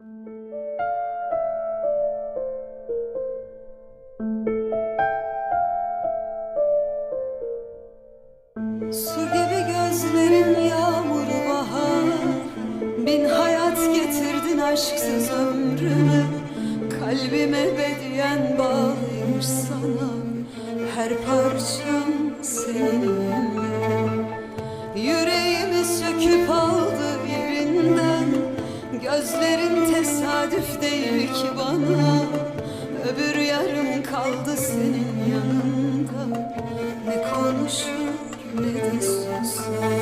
Su gibi gözlerin yağmuru bahar. Bin hayat getirdin aşksız ömrüme Kalbime bediyen bağlıymış sana. Her parçam seninle tesadüf değil ki bana. Öbür yarım kaldı senin yanında. Ne konuşur ne de susar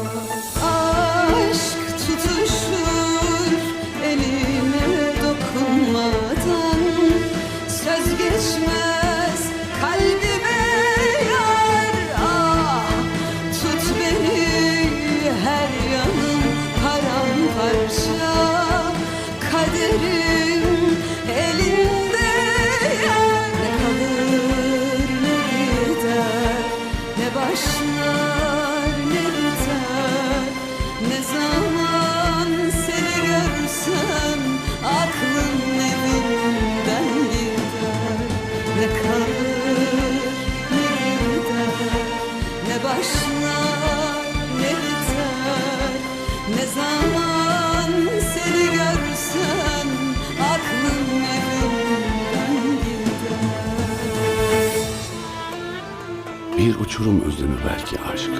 Bir uçurum özlemi belki aşk.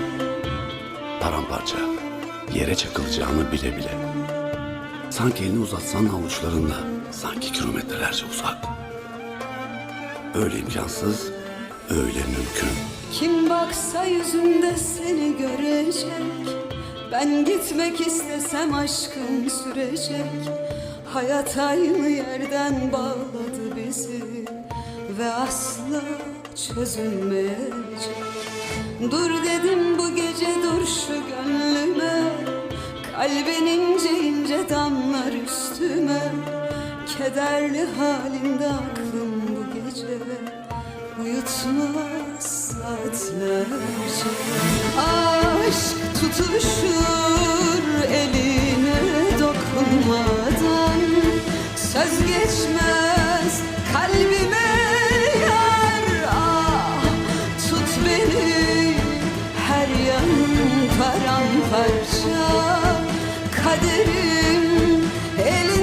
Paramparça, yere çakılacağını bile bile. Sanki elini uzatsan avuçlarında, sanki kilometrelerce uzak. Öyle imkansız, öyle mümkün. Kim baksa yüzünde seni görecek Ben gitmek istesem aşkım sürecek Hayat aynı yerden bağladı bizi Ve asla çözülmeyecek Dur dedim bu gece dur şu gönlüme. Kalbin ince ince damlar üstüme. Kederli halinde aklım bu gece. Uyutmaz saatlerce paramparça kaderim eli